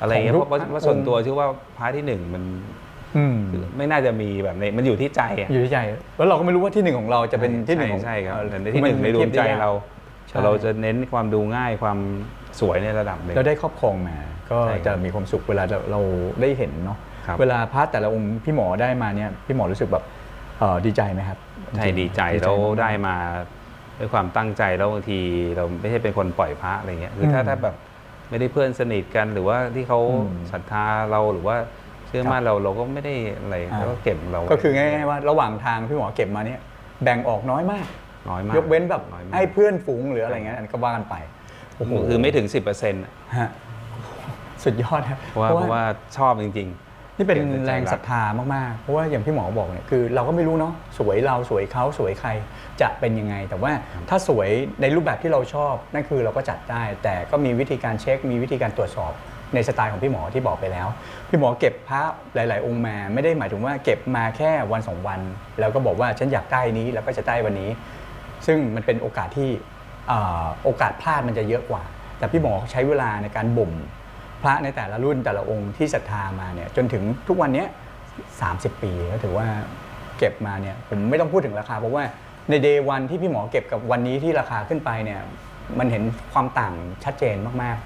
อะไรอย่างเงี้ยของเพรูราะปว่าว่าส่วนตัวเชื่อว่าพระที่หนึ่งมันอืมไม่น่าจะมีแบบในมันอยู่ที่ใจอะอยู่ที่ใจแล้วเราก็ไม่รู้ว่าที่หนึ่งของเราจะเป็นที่หนึ่งของใช่ใช่ครับเอ่อแต่ในที่หนึ่งในดวงใจเราใช่แต่เราจะเน้นความดูง่ายความสวยในระดับหนึ่งเราได้ครอบครองมา ก็ใช่ครับจะมีความสุขเวลาเราเราได้เห็นเนาะครับเวลาพระแต่ละองค์พี่หมอได้มาเนี่ยพี่หมอรู้สึกแบบเอ่อดีใจไหมครับใช่ดีใจมแล้วากได้มาด้วยความตั้งใจแล้วบางทีเราไม่ใช่เป็นคนปล่อยพระอะไรเงี้ยคือถ้าอืมถ้าแบบ ไม่ได้เพื่อนสนิทกันหรือว่าที่เขาอืมศรัทธาเราหรือว่าเชื่อมั่นเราเราก็ไม่ได้อะไรอ่าแล้วก็เก็บเราก็คือง่ายๆว่าระหว่างทางพี่หมอเก็บมาเนี่ยแบ่งออกน้อยมากน้อยมากยกเว้นแบบน้อยมากให้เพื่อนฝูงหรืออะไรเงี้ยอันนก็ว่ากันไปโอ้โหคือไม่ถึง 10%อะฮะสุดยอดครับเพราะว่าเพราะว่าชอบจริง นี่เป็นเก็บในใจแรงรักศรัทธามากๆ เพราะว่าอย่างพี่หมอบอกเนี่ยคือเราก็ไม่รู้เนาะสวยเราสวยเขาสวยใครจะเป็นยังไง แต่ว่าถ้าสวยในรูปแบบที่เราชอบนั่นคือเราก็จัดได้ แต่ก็มีวิธีการเช็ค มีวิธีการตรวจสอบในสไตล์ของพี่หมอที่บอกไปแล้ว พี่หมอเก็บพระหลาย ๆ องค์มา ไม่ได้หมายถึงว่าเก็บมาแค่วันสองวัน แล้วก็บอกว่าฉันอยากได้นี้แล้วก็จะได้วันนี้ ซึ่งมันเป็นโอกาสที่เอ่อโอกาสพลาดมันจะเยอะกว่า แต่พี่หมอใช้เวลาในการบ่ม พระในแต่ละรุ่นแต่ละองค์ที่ศรัทธามาเนี่ยจนถึงทุกวันนี้30 ปีก็ถือว่าเก็บมาเนี่ยผมไม่ต้องพูดถึงราคาเพราะว่าในเดย์วันที่พี่หมอเก็บกับวันนี้ที่ราคาขึ้นไปเนี่ยมันเห็นความต่างชัดเจนมาก